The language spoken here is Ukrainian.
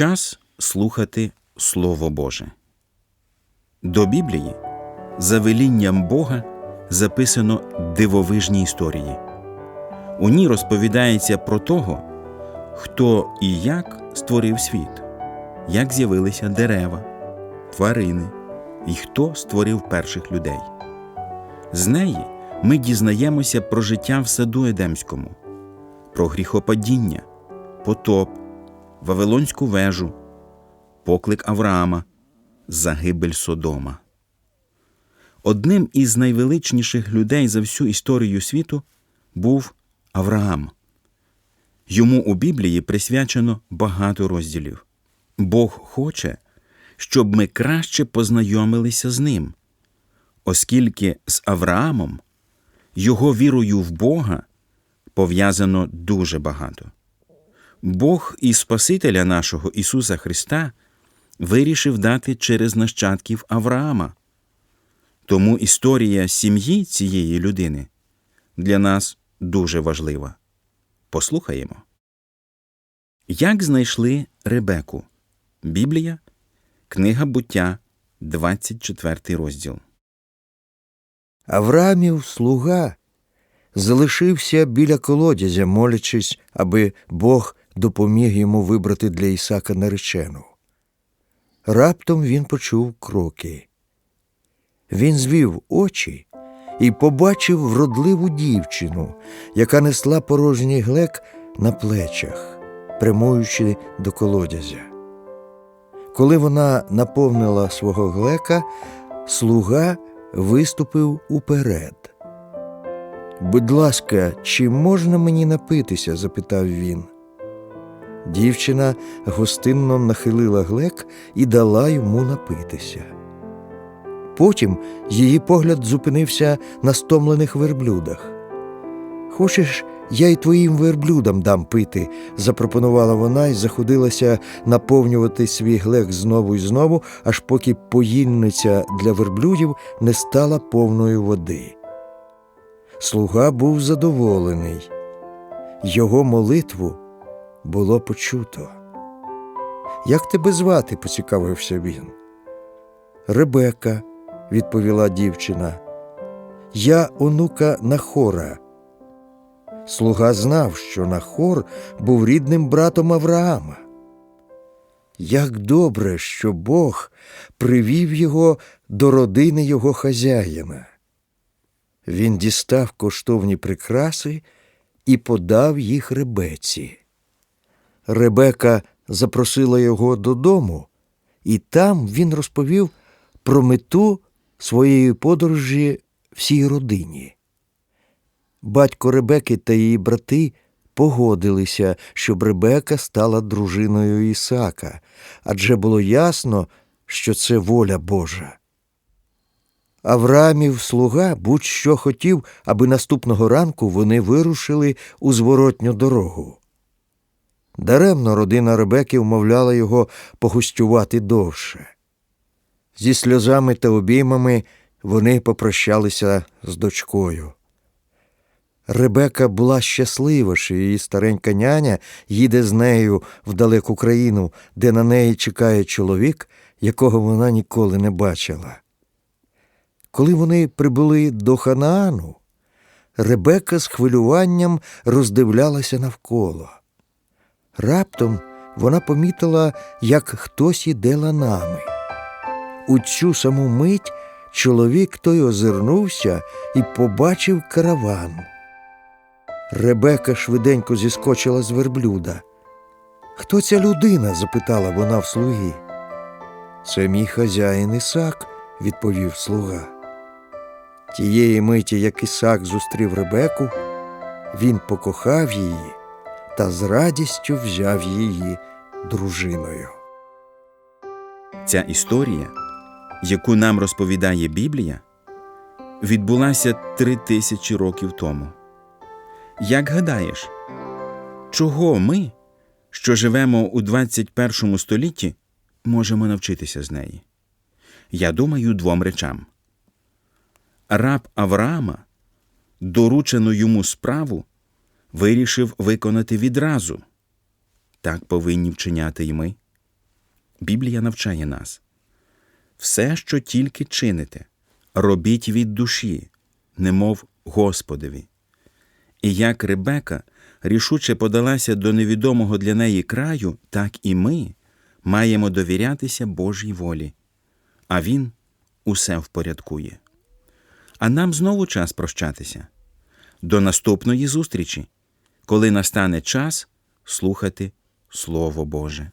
Час слухати Слово Боже. До Біблії за велінням Бога записано дивовижні історії. У ній розповідається про того, хто і як створив світ, як з'явилися дерева, тварини і хто створив перших людей. З неї ми дізнаємося про життя в саду Едемському, про гріхопадіння, потоп, Вавилонську вежу, поклик Авраама, загибель Содома. Одним із найвеличніших людей за всю історію світу був Авраам. Йому у Біблії присвячено багато розділів. Бог хоче, щоб ми краще познайомилися з ним, оскільки з Авраамом, його вірою в Бога, пов'язано дуже багато. Бог і Спасителя нашого Ісуса Христа вирішив дати через нащадків Авраама. Тому історія сім'ї цієї людини для нас дуже важлива. Послухаємо. Як знайшли Ребеку? Біблія, Книга буття, 24 розділ. Авраамів слуга залишився біля колодязя, молячись, аби Бог допоміг йому вибрати для Ісака наречену. Раптом він почув кроки. Він звів очі і побачив вродливу дівчину, яка несла порожній глек на плечах, прямуючи до колодязя. Коли вона наповнила свого глека, слуга виступив уперед. Будь ласка, чи можна мені напитися? запитав він. Дівчина гостинно нахилила глек і дала йому напитися. Потім її погляд зупинився на стомлених верблюдах. Хочеш, я й твоїм верблюдам дам пити, запропонувала вона і заходилася наповнювати свій глек знову і знову, аж поки поїльниця для верблюдів не стала повною води. Слуга був задоволений. Його молитву було почуто. Як тебе звати? поцікавився він. Ребека, відповіла дівчина. Я онука Нахора. Слуга знав, що Нахор був рідним братом Авраама. Як добре, що Бог привів його до родини його хазяїна. Він дістав коштовні прикраси і подав їх ребеці. Ребека запросила його додому, і там він розповів про мету своєї подорожі всій родині. Батько Ребеки та її брати погодилися, щоб Ребека стала дружиною Ісака, адже було ясно, що це воля Божа. Авраамів слуга будь-що хотів, аби наступного ранку вони вирушили у зворотню дорогу. Даремно родина Ребеки вмовляла його погостювати довше. Зі сльозами та обіймами вони попрощалися з дочкою. Ребека була щаслива, що її старенька няня їде з нею в далеку країну, де на неї чекає чоловік, якого вона ніколи не бачила. Коли вони прибули до Ханаану, Ребека з хвилюванням роздивлялася навколо. Раптом вона помітила, як хтось іде ланами. У цю саму мить чоловік той озирнувся і побачив караван. Ребека швиденько зіскочила з верблюда. Хто ця людина? запитала вона в слуги. Це мій хазяїн Ісак, відповів слуга. Тієї миті, як Ісак зустрів Ребеку, він покохав її та з радістю взяв її дружиною. Ця історія, яку нам розповідає Біблія, відбулася три тисячі років тому. Як гадаєш, чого ми, що живемо у 21 столітті, можемо навчитися з неї? Я думаю двом речам. Раб Авраама, доручену йому справу, вирішив виконати відразу. Так повинні вчиняти й ми. Біблія навчає нас все, що тільки чините, робіть від душі, немов Господові. І як Ребека рішуче подалася до невідомого для неї краю, так і ми маємо довірятися Божій волі, а Він усе впорядкує. А нам знову час прощатися. До наступної зустрічі, коли настане час слухати Слово Боже.